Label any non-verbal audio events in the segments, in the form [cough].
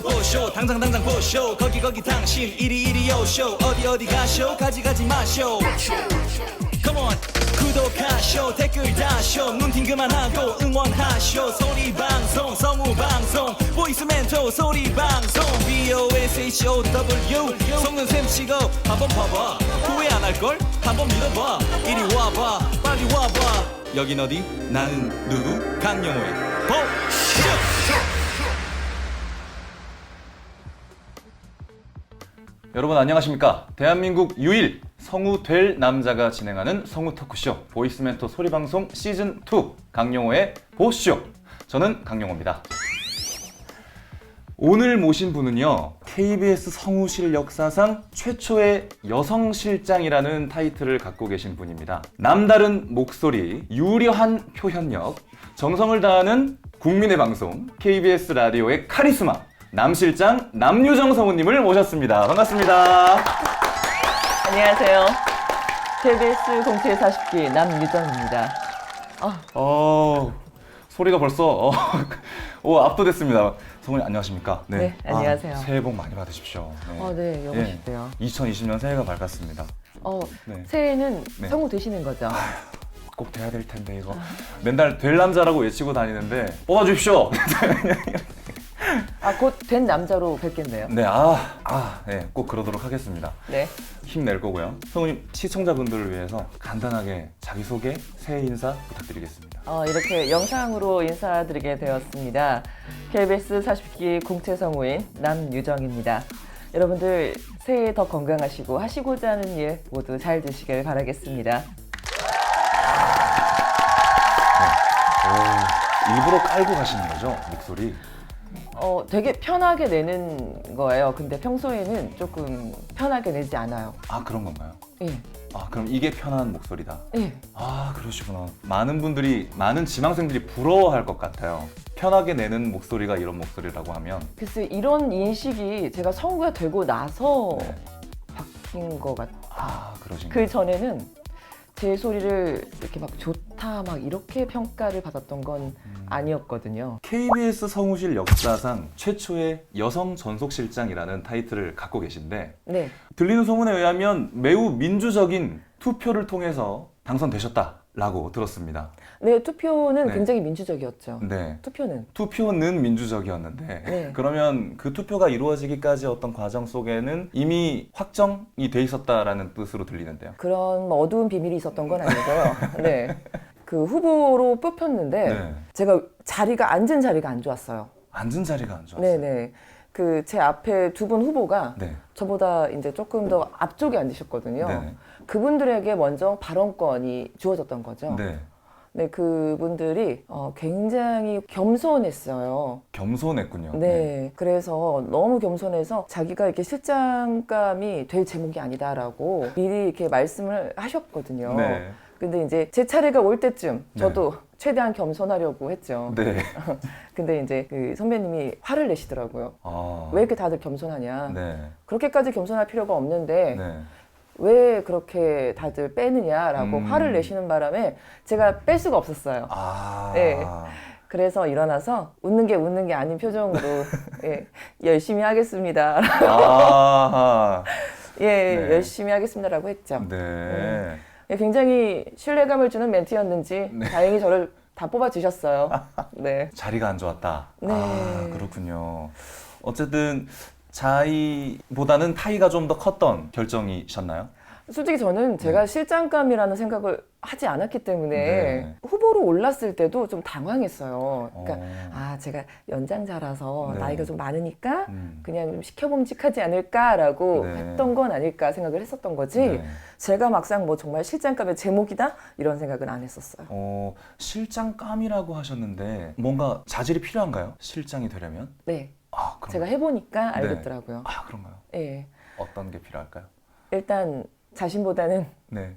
거 보쇼. 당장 당장 보쇼. 거기 거기 당신. 이리 이리 요쇼. 어디 어디 가쇼? 가지 가지 마쇼. Come on. 구독하쇼. 댓글 다쇼. 눈팅 그만하고 응원하쇼. 소리 방송 성우 방송. 보이스 멘토 소리 방송. B O S H O W. 속는 셈 치고 한번 봐봐. 후회 안 할걸? 한번 믿어봐. 이리 와봐. 빨리 와봐. 여긴 어디? 나는 누구? 강영호의 보쇼 여러분 안녕하십니까? 대한민국 유일 성우 될 남자가 진행하는 성우 토크쇼 보이스 멘토 소리 방송 시즌 2 강용호의 보쇼. 저는 강용호입니다. 오늘 모신 분은요 KBS 성우실 역사상 최초의 여성 실장이라는 타이틀을 갖고 계신 분입니다. 남다른 목소리, 유려한 표현력, 정성을 다하는 국민의 방송 KBS 라디오의 카리스마 남실장 남유정 성우님을 모셨습니다. 반갑습니다. 안녕하세요. KBS 공채 40기 남유정입니다. 어 소리가 벌써 어, [laughs] 오, 압도됐습니다. 성우님 안녕하십니까? 네, 안녕하세요. 아, 새해 복 많이 받으십시오. 어, 네, 여보시대요. 2020년 새해가 밝았습니다. 어, 네. 새해는 네. 성우 되시는 거죠? 꼭 돼야 될 텐데 이거 맨날 될 남자라고 외치고 다니는데 뽑아주십시오. [laughs] [laughs] 아, 곧 된 남자로 뵙겠네요. 네, 아, 아, 네, 꼭 그러도록 하겠습니다. 네. 힘낼 거고요. 성우님 시청자분들을 위해서 간단하게 자기 소개, 새해 인사 부탁드리겠습니다. 어, 이렇게 영상으로 인사드리게 되었습니다. KBS 40기 공채 성우인 남유정입니다. 여러분들 새해 더 건강하시고 하시고자 하는 일 모두 잘 되시길 바라겠습니다. 오, 일부러 깔고 가시는 거죠 목소리? 어, 되게 편하게 내는 거예요. 근데 평소에는 조금 편하게 내지 않아요. 아 그런 건가요? 예. 아 그럼 이게 편한 목소리다. 예. 아 그러시구나. 많은 분들이 많은 지망생들이 부러워할 것 같아요. 편하게 내는 목소리가 이런 목소리라고 하면 글쎄 이런 인식이 제가 성우가 되고 나서 네. 바뀐 것 같아요. 아 그러신가요? 그 전에는 제 소리를 이렇게 막 좋다 막 이렇게 평가를 받았던 건 음. 아니었거든요. KBS 성우실 역사상 최초의 여성 전속실장이라는 타이틀을 갖고 계신데 네. 들리는 소문에 의하면 매우 민주적인 투표를 통해서 당선되셨다 라고 들었습니다. 네, 투표는 네. 굉장히 민주적이었죠. 네. 투표는. 투표는 민주적이었는데 네. 그러면 그 투표가 이루어지기까지 어떤 과정 속에는 이미 확정이 돼 있었다라는 뜻으로 들리는데요. 그런 뭐 어두운 비밀이 있었던 건 아니고요. [laughs] 네. 그 후보로 뽑혔는데 네. 제가 자리가 앉은 자리가 안 좋았어요. 앉은 자리가 안 좋았어요. 네 네. 그 제 앞에 두 분 후보가 네. 저보다 이제 조금 더 앞쪽에 앉으셨거든요. 네. 그분들에게 먼저 발언권이 주어졌던 거죠. 네. 네, 그분들이 어, 굉장히 겸손했어요. 겸손했군요. 네, 그래서 너무 겸손해서 자기가 이렇게 실장감이 될 제목이 아니다라고 미리 이렇게 말씀을 하셨거든요. 네. 근데 이제 제 차례가 올 때쯤 저도 최대한 겸손하려고 했죠. 네. [laughs] 근데 이제 그 선배님이 화를 내시더라고요. 아. 왜 이렇게 다들 겸손하냐? 네. 그렇게까지 겸손할 필요가 없는데 네. 왜 그렇게 다들 빼느냐라고 음. 화를 내시는 바람에 제가 뺄 수가 없었어요. 아. 네. 그래서 일어나서 웃는 게 웃는 게 아닌 표정으로 [laughs] 예, 열심히 하겠습니다. 아. [laughs] 예, 네. 열심히 하겠습니다라고 했죠. 네. 예, 굉장히 신뢰감을 주는 멘트였는지 네. 다행히 저를 다 뽑아 주셨어요. [laughs] 네. 자리가 안 좋았다. 네. 아, 그렇군요. 어쨌든 자이보다는 타이가 좀 더 컸던 결정이셨나요? 솔직히 저는 제가 실장감이라는 생각을 하지 않았기 때문에 네. 후보로 올랐을 때도 좀 당황했어요. 그러니까 어. 아 제가 연장자라서 네. 나이가 좀 많으니까 음. 그냥 좀 시켜봄직하지 않을까라고 네. 했던 건 아닐까 생각을 했었던 거지. 네. 제가 막상 뭐 정말 실장감의 제목이다 이런 생각은 안 했었어요. 어, 실장감이라고 하셨는데 뭔가 자질이 필요한가요? 실장이 되려면? 네. 제가 해보니까 네. 알겠더라고요. 아, 그런가요? 예, 어떤 게 필요할까요? 일단 자신보다는 네.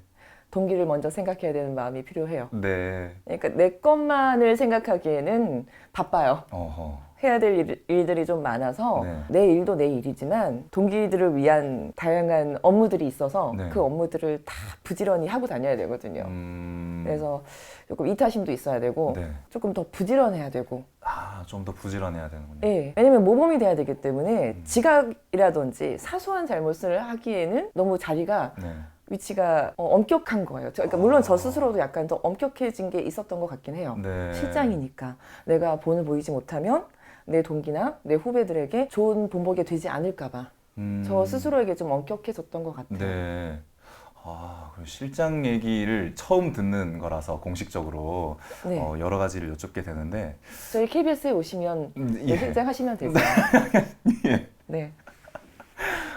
동기를 먼저 생각해야 되는 마음이 필요해요. 네. 그러니까 내 것만을 생각하기에는 바빠요. 어허. 해야 될 일, 일들이 좀 많아서 네. 내 일도 내 일이지만 동기들을 위한 다양한 업무들이 있어서 네. 그 업무들을 다 부지런히 하고 다녀야 되거든요. 음, 그래서 조금 이타심도 있어야 되고 네. 조금 더 부지런해야 되고 아, 좀 더 부지런해야 되는군요. 예. 왜냐면 모범이 돼야 되기 때문에 음. 지각이라든지 사소한 잘못을 하기에는 너무 자리가 네. 위치가 어, 엄격한 거예요. 저- 그러니까 물론 저 스스로도 약간 더 엄격해진 게 있었던 것 같긴 해요. 네. 실장이니까 내가 본을 보이지 못하면 내 동기나 내 후배들에게 좋은 본보게 되지 않을까봐 음, 저 스스로에게 좀 엄격해졌던 것 같아요. 네. 아, 그 실장 얘기를 처음 듣는 거라서 공식적으로 네. 어, 여러 가지를 여쭙게 되는데 저희 KBS에 오시면 음, 네, 실장 하시면 되세요. [laughs] 예. 네,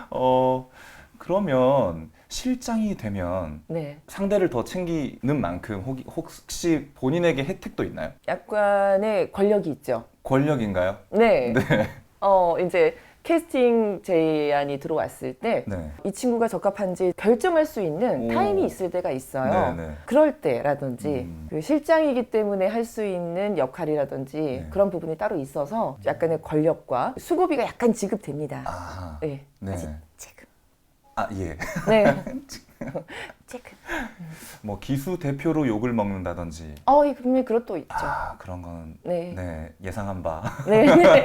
어, 그러면 실장이 되면 네. 상대를 더 챙기는 만큼 혹- 혹시 본인에게 혜택도 있나요? 약간의 권력이 있죠. 권력인가요? 네. [laughs] 네. 어 이제 캐스팅 제안이 들어왔을 때 네. 이 친구가 적합한지 결정할 수 있는 오. 타임이 있을 때가 있어요. 네, 네. 그럴 때라든지 음. 그 실장이기 때문에 할 수 있는 역할이라든지 네. 그런 부분이 따로 있어서 약간의 권력과 수고비가 약간 지급됩니다. 아, 네. 네. 아직. 아, 예. 네. [laughs] 지급. 뭐 기수 대표로 욕을 먹는다든지 어, 이 분명히 그것도 있죠. 아, 그런 건 네. 네, 예상한 바. 네. [laughs] 네.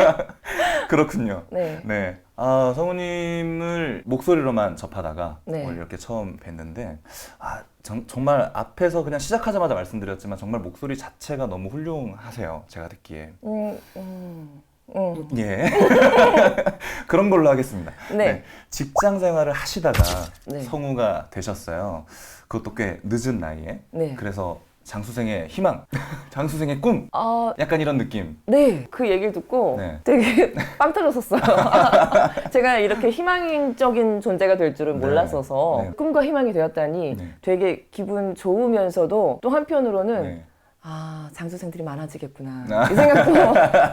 그렇군요. 네. 네. 아, 성우님을 목소리로만 접하다가 네. 오늘 이렇게 처음 뵀는데, 아, 정, 정말 앞에서 그냥 시작하자마자 말씀드렸지만 정말 목소리 자체가 너무 훌륭하세요. 제가 듣기에. 음, 음, 음. 예. [laughs] 그런 걸로 하겠습니다. 네. 직장 생활을 하시다가 네. 성우가 되셨어요. 그것도 꽤 늦은 나이에. 네. 그래서 장수생의 희망, [laughs] 장수생의 꿈. 어, 약간 이런 느낌. 네, 그 얘기를 듣고 네. 되게 [laughs] 빵 터졌었어요. 제가 이렇게 희망적인 존재가 될 줄은 네. 몰랐어서 네. 꿈과 희망이 되었다니 네. 되게 기분 좋으면서도 또 한편으로는 네. 아 장수생들이 많아지겠구나 아. 이 생각도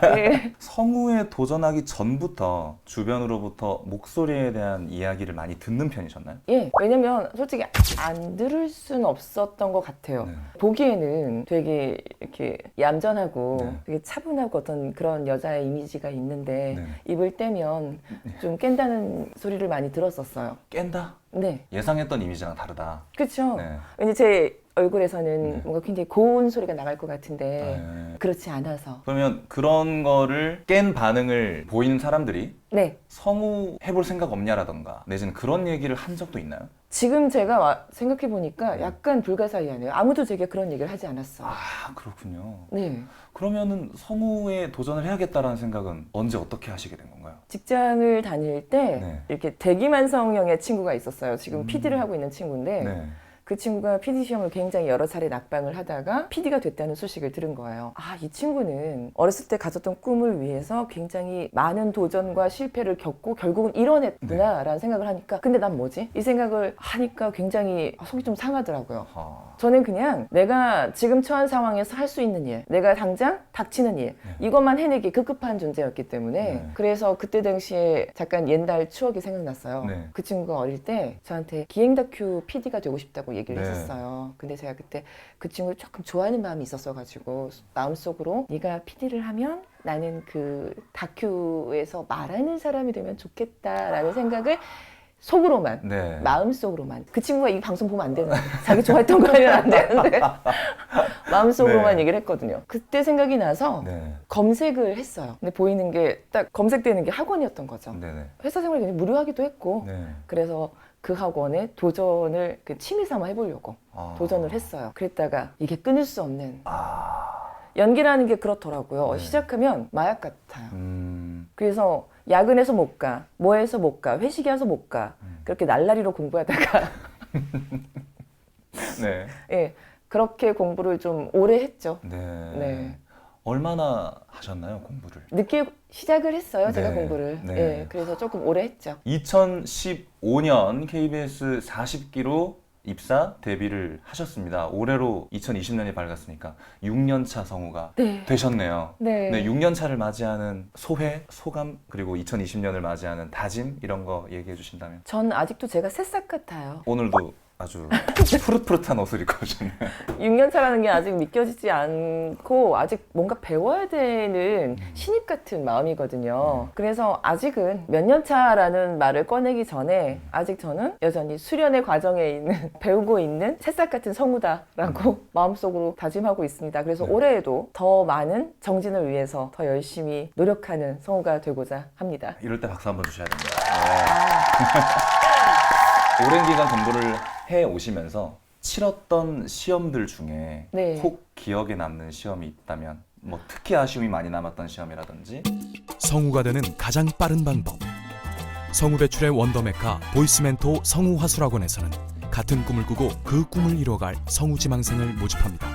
[laughs] 네. 성우에 도전하기 전부터 주변으로부터 목소리에 대한 이야기를 많이 듣는 편이셨나요? 예 왜냐면 솔직히 안 들을 수는 없었던 것 같아요. 네. 보기에는 되게 이렇게 얌전하고 네. 되게 차분하고 어떤 그런 여자의 이미지가 있는데 네. 입을 떼면 좀 깬다는 소리를 많이 들었었어요. 깬다? 네, 예상했던 이미지랑 다르다. 그렇죠. 네. 왠지 제 얼굴에서는 네. 뭔가 굉장히 고운 소리가 나갈 것 같은데 네. 그렇지 않아서 그러면 그런 거를 깬 반응을 보이는 사람들이 네 성우 해볼 생각 없냐라던가 내지는 그런 얘기를 한 적도 있나요? 지금 제가 와- 생각해 보니까 네. 약간 불가사의하네요. 아무도 제게 그런 얘기를 하지 않았어 요. 아 그렇군요. 네. 그러면은 성우에 도전을 해야겠다라는 생각은 언제 어떻게 하시게 된 건가요? 직장을 다닐 때 네. 이렇게 대기만 성형의 친구가 있었어요. 지금 음. PD를 하고 있는 친구인데 네. 그 친구가 PD 시험을 굉장히 여러 차례 낙방을 하다가 PD가 됐다는 소식을 들은 거예요. 아, 이 친구는 어렸을 때 가졌던 꿈을 위해서 굉장히 많은 도전과 실패를 겪고 결국은 이뤄냈구나라는 생각을 하니까 근데 난 뭐지? 이 생각을 하니까 굉장히 속이 좀 상하더라고요. 아, 저는 그냥 내가 지금 처한 상황에서 할 수 있는 일, 내가 당장 닥치는 일, 이것만 해내기 급급한 존재였기 때문에 네. 그래서 그때 당시에 잠깐 옛날 추억이 생각났어요. 네. 그 친구가 어릴 때 저한테 기행 다큐 PD가 되고 싶다고 얘기를 네. 했었어요. 근데 제가 그때 그 친구를 조금 좋아하는 마음이 있었어가지고 마음속으로 네가 PD를 하면 나는 그 다큐에서 말하는 사람이 되면 좋겠다라는 생각을 속으로만 네. 마음속으로만 그 친구가 이 방송 보면 안 되는데 자기 좋아했던 거 하면 안 되는데 [laughs] 마음속으로만 네. 얘기를 했거든요 그때 생각이 나서 네. 검색을 했어요 근데 보이는 게 딱 검색되는 게 학원이었던 거죠 네네. 회사 생활이 굉장히 무료하기도 했고 네. 그래서 그 학원에 도전을 그 취미 삼아 해보려고 아. 도전을 했어요 그랬다가 이게 끊을 수 없는 아. 연기라는 게 그렇더라고요 네. 시작하면 마약 같아요 음. 그래서 야근해서 못 가, 뭐해서 못 가, 회식해서 못 가. 음. 그렇게 날라리로 공부하다가 [laughs] [laughs] 네. 예 그렇게 공부를 좀 오래 했죠. 네. 네. 얼마나 하셨나요 공부를? 늦게 시작을 했어요 제가 네. 공부를. 네. 예 그래서 조금 오래 했죠. 2015년 KBS 40기로 입사 데뷔를 하셨습니다. 올해로 2020년이 밝았으니까 6년 차 성우가 네. 되셨네요. 네. 네, 6년 차를 맞이하는 소회, 소감 그리고 2020년을 맞이하는 다짐 이런 거 얘기해 주신다면 전 아직도 제가 새싹 같아요. 오늘도 아주 푸릇푸릇한 옷을 입고 오셨네요. 6년 차라는 게 아직 믿겨지지 않고 아직 뭔가 배워야 되는 신입 같은 마음이거든요. 그래서 아직은 몇 년 차라는 말을 꺼내기 전에 아직 저는 여전히 수련의 과정에 있는 [laughs] 배우고 있는 새싹 같은 성우다라고 [laughs] 마음속으로 다짐하고 있습니다. 그래서 네. 올해에도 더 많은 정진을 위해서 더 열심히 노력하는 성우가 되고자 합니다. 이럴 때 박수 한번 주셔야 됩니다. 네. [laughs] 오랜 기간 공부를 해 오시면서 치렀던 시험들 중에 네. 혹 기억에 남는 시험이 있다면 뭐 특히 아쉬움이 많이 남았던 시험이라든지 성우가 되는 가장 빠른 방법. 성우 배출의 원더메카 보이스멘토 성우 화술학원에서는 같은 꿈을 꾸고 그 꿈을 이뤄갈 성우 지망생을 모집합니다.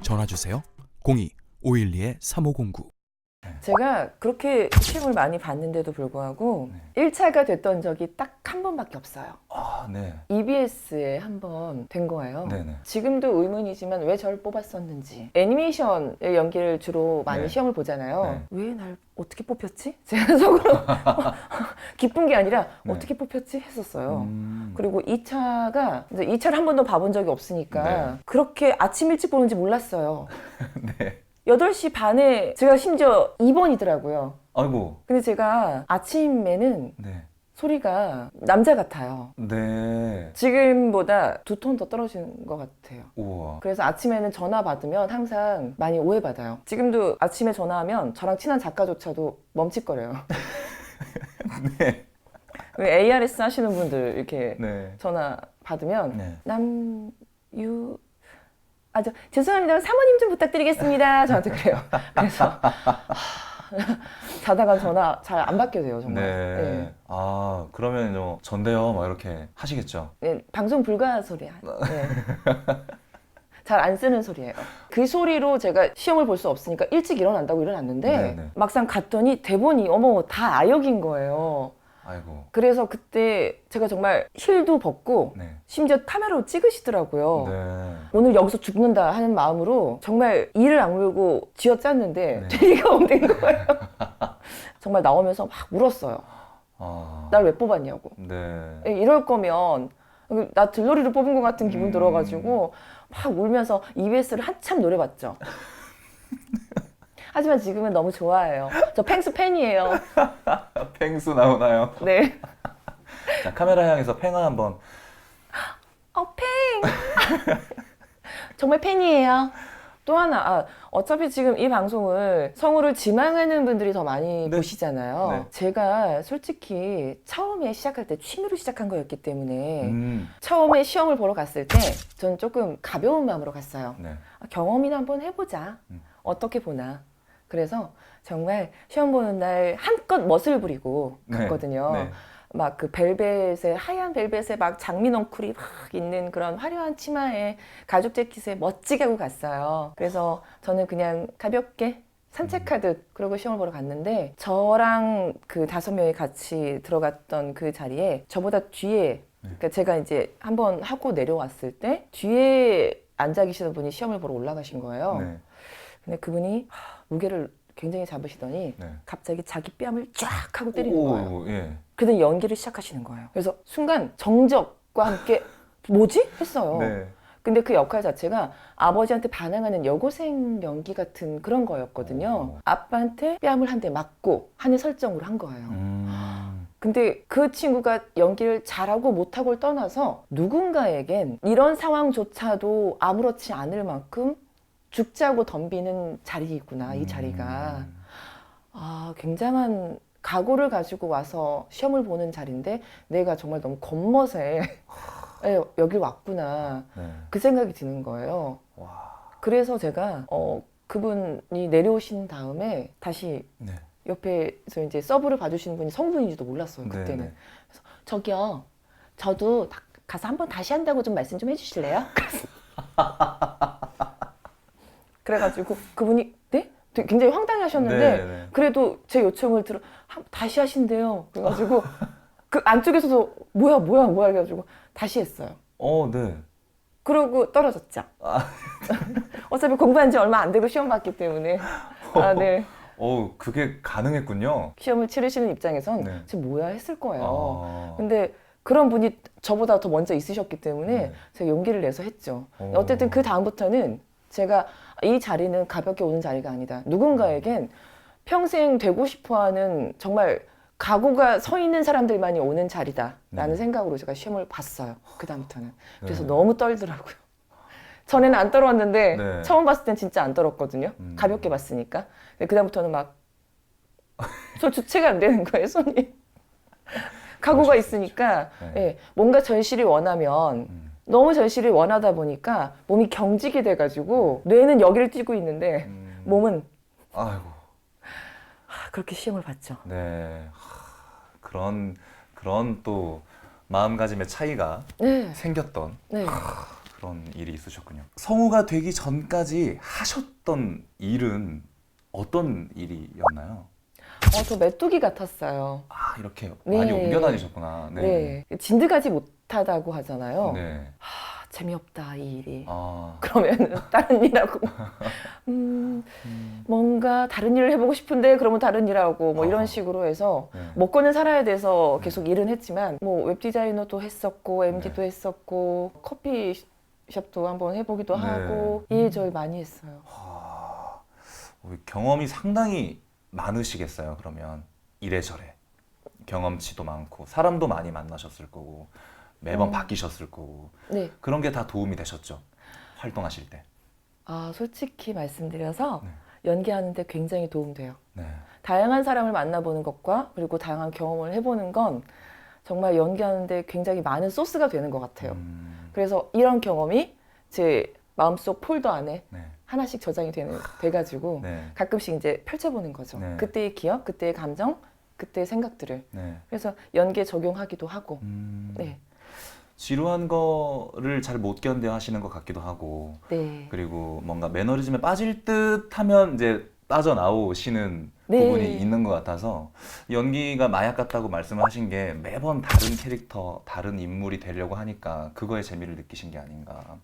전화 주세요. 02 512 3509. 제가 그렇게 시험을 많이 봤는데도 불구하고 1차가 됐던 적이 딱 한 번밖에 없어요. 아, 네. EBS에 한 번 된 거예요. 네네. 지금도 의문이지만 왜 저를 뽑았었는지 애니메이션의 연기를 주로 많이 네. 시험을 보잖아요. 네. 왜날 어떻게 뽑혔지? [laughs] 제가 속으로 기쁜 게 아니라 네. 어떻게 뽑혔지 했었어요. 음. 그리고 2차가 이제 2차를 한 번도 봐본 적이 없으니까 네. 그렇게 아침 일찍 보는지 몰랐어요. [laughs] 네. 8시 반에 제가 심지어 2번이더라고요. 아이고. 근데 제가 아침에는 네. 소리가 남자 같아요. 네. 지금보다 두 톤 더 떨어지는 것 같아요. 우와. 그래서 아침에는 전화 받으면 항상 많이 오해받아요. 지금도 아침에 전화하면 저랑 친한 작가조차도 멈칫거려요. [laughs] 네. 그 ARS 하시는 분들 이렇게 네. 전화 받으면 네. 남유 아저 죄송합니다 사모님 좀 부탁드리겠습니다 저한테 그래요 그래서 [laughs] 자다가 전화 잘 안 받게 돼요 정말 네. 네. 아, 그러면요. 전데요. 막 이렇게 하시겠죠. 네, 방송 불가 소리야. 네. [laughs] 잘안 쓰는 소리예요. 그 소리로 제가 시험을 볼 수 없으니까 일찍 일어난다고 일어났는데 네, 네. 막상 갔더니 대본이 어머 다 아역인 거예요. 아이고. 그래서 그때 제가 정말 힐도 벗고 네. 심지어 카메라로 찍으시더라고요. 네. 오늘 여기서 죽는다 하는 마음으로 정말 이를 악물고 쥐어짰는데 네. 되리가 없는 거예요. [laughs] 정말 나오면서 막 울었어요. 아. 날왜 뽑았냐고. 네. 예, 이럴 거면 나 들러리를 뽑은 것 같은 기분 음. 들어가지고 막 울면서 EBS를 한참 노려봤죠. [laughs] 하지만 지금은 너무 좋아해요. 저 펭수 팬이에요. [laughs] 펭수 나오나요? 네. [laughs] 자, 카메라 향해서 팽아 한번. 어, 팽! [laughs] 정말 팬이에요. 또 하나, 아, 어차피 지금 이 방송을 성우를 지망하는 분들이 더 많이 네. 보시잖아요. 네. 제가 솔직히 처음에 시작할 때 취미로 시작한 거였기 때문에 음. 처음에 시험을 보러 갔을 때 저는 조금 가벼운 마음으로 갔어요. 네. 아, 경험이나 한번 해보자. 음. 어떻게 보나. 그래서 정말 시험 보는 날 한껏 멋을 부리고 네. 갔거든요. 네. 막그 벨벳에 하얀 벨벳에 막 장미 넝쿨이 막 있는 그런 화려한 치마에 가죽 재킷에 멋지게 하고 갔어요. 그래서 저는 그냥 가볍게 산책하듯 그러고 시험을 보러 갔는데 저랑 그 다섯 명이 같이 들어갔던 그 자리에 저보다 뒤에 그러니까 제가 이제 한번 하고 내려왔을 때 뒤에 앉아 계시는 분이 시험을 보러 올라가신 거예요. 네. 근데 그분이 하, 무게를 굉장히 잡으시더니 네. 갑자기 자기 뺨을 쫙 하고 때리는 거예요. 오, 예. 그러더니 연기를 시작하시는 거예요. 그래서 순간 정적과 함께 [laughs] 뭐지? 했어요. 네. 근데 그 역할 자체가 아버지한테 반항하는 여고생 연기 같은 그런 거였거든요. 오. 아빠한테 뺨을 한 대 맞고 하는 설정으로 한 거예요. 음. 근데 그 친구가 연기를 잘하고 못하고를 떠나서 누군가에겐 이런 상황조차도 아무렇지 않을 만큼 죽자고 덤비는 자리이구나, 이 자리가. 음. 아, 굉장한 각오를 가지고 와서 시험을 보는 자리인데 내가 정말 너무 겉멋에 [laughs] 예, 여길 왔구나. 네. 그 생각이 드는 거예요. 와. 그래서 제가 어, 그분이 내려오신 다음에 다시 네. 옆에서 이제 서브를 봐주시는 분이 성분인지도 몰랐어요, 네, 그때는. 네. 저기요, 저도 다- 가서 한번 다시 한다고 좀 말씀 좀 해주실래요? 그래 [laughs] 가지고 그분이 네? 되게 굉장히 황당해 하셨는데 네, 네. 그래도 제 요청을 들어 한- 다시 하신대요. 그래가지고 [laughs] 그 안쪽에서도 뭐야 뭐야 뭐야 해가지고 다시 했어요. 어, 네. 그러고 떨어졌죠. 아. [laughs] 어차피 공부한 지 얼마 안 되고 시험 봤기 때문에 아, 네. 어, 그게 가능했군요. 시험을 치르시는 입장에선 네. 지금 뭐야 했을 거예요. 아. 근데 그런 분이 저보다 더 먼저 있으셨기 때문에 네. 제가 용기를 내서 했죠. 오. 어쨌든 그 다음부터는 제가 이 자리는 가볍게 오는 자리가 아니다. 누군가에겐 평생 되고 싶어 하는 정말 각오가 서 있는 사람들만이 오는 자리다라는 네. 생각으로 제가 시험을 봤어요. 그 다음부터는 그래서 네. 너무 떨더라고요. [laughs] 전에는 안 떨었는데 네. 처음 봤을 땐 진짜 안 떨었거든요. 음. 가볍게 봤으니까. 그 다음부터는 막 저 주체가 안 되는 거예요, 손이. [laughs] 각오가 있으니까 네. 예, 뭔가 전시를 원하면 음. 너무 전시를 원하다 보니까 몸이 경직이 돼가지고 뇌는 여기를 뛰고 있는데 음. 몸은 아이고. 하, 그렇게 시험을 봤죠. 네. 하, 그런 그런 또 마음가짐의 차이가 네, 생겼던 네. 그런 일이 있으셨군요. 성우가 되기 전까지 하셨던 일은 어떤 일이었나요? 어, 저 메뚜기 같았어요. 아 이렇게 네. 많이 옮겨 다니셨구나. 네. 진드가지 못 하다고 하잖아요. 네. 하, 재미없다 이 일이. 아. 그러면 [laughs] 다른 일하고 음, 뭔가 다른 일을 해보고 싶은데 그러면 다른 일하고 뭐 이런 어허. 식으로 해서 네. 먹고는 살아야 돼서 계속 일은 했지만 뭐 웹 디자이너도 했었고 MD도 네. 했었고 커피 숍도 한번 해보기도 네. 하고 이일저일 많이 했어요. 아, 어, 경험이 상당히 많으시겠어요. 그러면 이래저래 경험치도 많고 사람도 많이 만나셨을 거고 매번 음. 바뀌셨을 거고 네. 그런 게 다 도움이 되셨죠. 활동하실 때. 아 솔직히 말씀드려서 네. 연기하는데 굉장히 도움돼요. 네. 다양한 사람을 만나보는 것과 그리고 다양한 경험을 해보는 건 정말 연기하는데 굉장히 많은 소스가 되는 것 같아요. 음, 그래서 이런 경험이 제 마음속 폴더 안에 네. 하나씩 저장이 되는, 돼가지고 네. 가끔씩 이제 펼쳐보는 거죠. 네. 그때의 기억, 그때의 감정, 그때의 생각들을. 네. 그래서 연기에 적용하기도 하고. 음, 네. 지루한 거를 잘 못 견뎌 하시는 것 같기도 하고 네. 그리고 뭔가 매너리즘에 빠질 듯 하면 이제 빠져나오시는 네. 부분이 있는 것 같아서 연기가 마약 같다고 말씀을 하신 게 매번 다른 캐릭터, 다른 인물이 되려고 하니까 그거에 재미를 느끼신 게 아닌가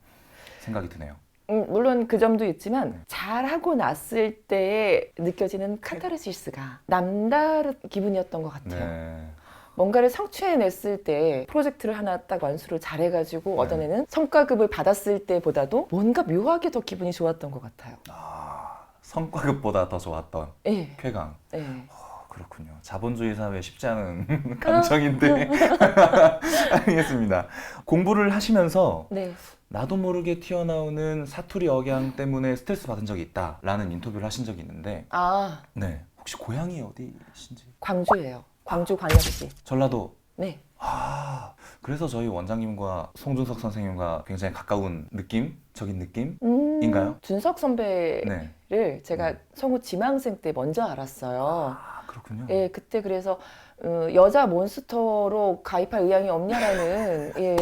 생각이 드네요. 음, 물론 그 점도 네. 있지만 잘하고 났을 때 느껴지는 카타르시스가 남다른 기분이었던 것 같아요. 네. 뭔가를 성취해냈을 때 프로젝트를 하나 딱 완수를 잘해가지고 네. 애는 성과급을 받았을 때보다도 뭔가 묘하게 더 기분이 좋았던 것 같아요. 아, 성과급보다 더 좋았던 예, 쾌감. 예. 어, 그렇군요. 자본주의 사회 쉽지 않은 [laughs] 감정인데 [laughs] 알겠습니다. 공부를 하시면서 네. 나도 모르게 튀어나오는 사투리 억양 때문에 스트레스 받은 적이 있다라는 인터뷰를 하신 적이 있는데 아, 네 혹시 고향이 어디신지 광주예요. 광주 광역시. 전라도 네. 아 그래서 저희 원장님과 송준석 선생님과 굉장히 가까운 느낌적인 느낌 음, 인가요? 준석 선배를 네. 제가 네. 성우 지망생 때 먼저 알았어요. 아 그렇군요 예, 그때 그래서 어, 여자 몬스터로 가입할 의향이 없냐라는 [laughs] 예,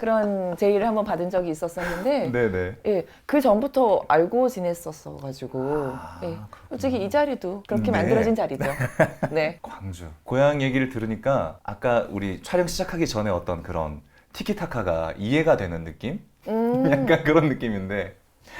그런 제의를 한번 받은 적이 있었었는데 네네 예, 그 전부터 알고 지냈었어 가지고 아, 예, 그렇군요. 솔직히 이 자리도 그렇게 네. 만들어진 [laughs] 자리죠. 네. 광주 고향 얘기를 들으니까 아까 우리 촬영 시작하기 전에 어떤 그런 티키타카가 이해가 되는 느낌 음, [laughs] 약간 그런 느낌인데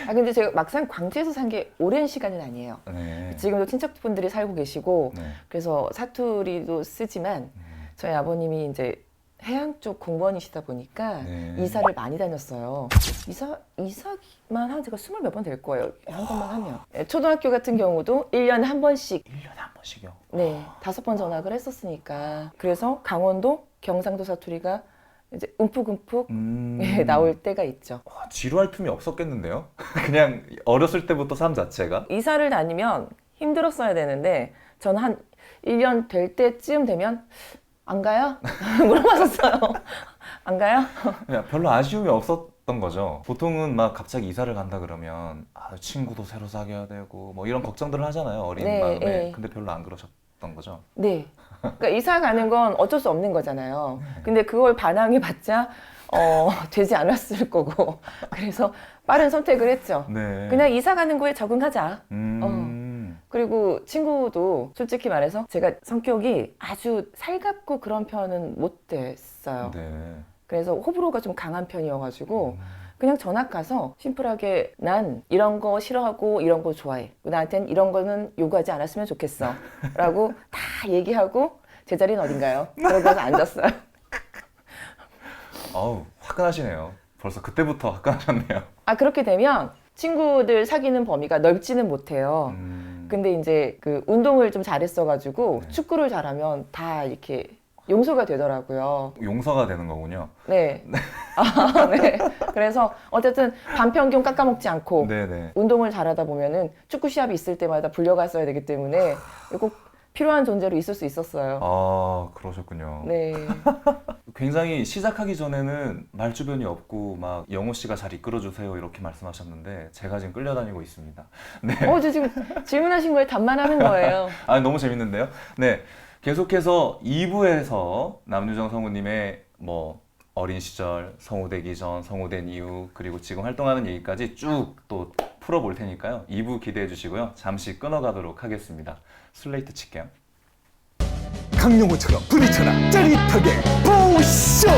아 근데 제가 막상 광주에서 산 게 오랜 시간은 아니에요. 네. 지금도 친척분들이 살고 계시고 네. 그래서 사투리도 쓰지만 음, 저희 아버님이 이제 해양 쪽 공무원이시다 보니까 네. 이사를 많이 다녔어요. 이사 이사만 한 제가 스물 몇 번 될 거예요. 한 번만 하면. 예, 초등학교 같은 경우도 1년에 한 번씩 1년에 한 번씩이요 네, 다섯 번 전학을 했었으니까. 그래서 강원도 경상도 사투리가 이제 움푹움푹 음. 예, 나올 때가 있죠. 와, 지루할 틈이 없었겠는데요? [laughs] 그냥 어렸을 때부터 삶 자체가 이사를 다니면 힘들었어야 되는데 저는 한 1년 될 때쯤 되면 안 가요? [laughs] 물어봤었어요. [laughs] 안 가요? 그냥 별로 아쉬움이 없었던 거죠. 보통은 막 갑자기 이사를 간다 그러면 아, 친구도 새로 사귀어야 되고 뭐 이런 걱정들을 하잖아요. 어린 네, 마음에. 네. 근데 별로 안 그러셨 던 거죠. 네. 그러니까 이사 가는 건 어쩔 수 없는 거잖아요. 네. 근데 그걸 반항해 봤자 어, [laughs] 되지 않았을 거고. 그래서 빠른 선택을 했죠. 네. 그냥 이사 가는 거에 적응하자. 음. 그리고 친구도 솔직히 말해서 제가 성격이 아주 살갑고 그런 편은 못 됐어요. 네. 그래서 호불호가 좀 강한 편이어가지고 음. 그냥 전학 가서 심플하게 난 이런 거 싫어하고 이런 거 좋아해. 나한텐 이런 거는 요구하지 않았으면 좋겠어. 라고 [laughs] 다 얘기하고 제 자리는 어딘가요? 그러고 앉았어요. [laughs] 어우, 화끈하시네요. 벌써 그때부터 화끈하셨네요. 아 그렇게 되면 친구들 사귀는 범위가 넓지는 못해요. 음, 근데 이제 그 운동을 좀 잘했어가지고 네. 축구를 잘하면 다 이렇게 용서가 되더라고요. 용서가 되는 거군요. 네. [laughs] 아, [laughs] 네. 그래서 어쨌든 반평균 깎아먹지 않고 네네. 운동을 잘하다 보면은 축구 시합이 있을 때마다 불려갔어야 되기 때문에 꼭 필요한 존재로 있을 수 있었어요. 아, 그러셨군요. 네. [laughs] 굉장히 시작하기 전에는 말주변이 없고 막 영호 씨가 잘 이끌어 주세요 이렇게 말씀하셨는데 제가 지금 끌려다니고 있습니다. 네. 어, 저 지금 질문하신 거에 답만하는 거예요. [laughs] 아 너무 재밌는데요. 네. 계속해서 2부에서 남유정 성우님의 뭐 어린 시절, 성우되기 전, 성우된 이후, 그리고 지금 활동하는 얘기까지 쭉 또 풀어볼 테니까요. 2부 기대해 주시고요. 잠시 끊어가도록 하겠습니다. 슬레이트 칠게요. 강용호처럼 부딪혀라 짜릿하게 보쇼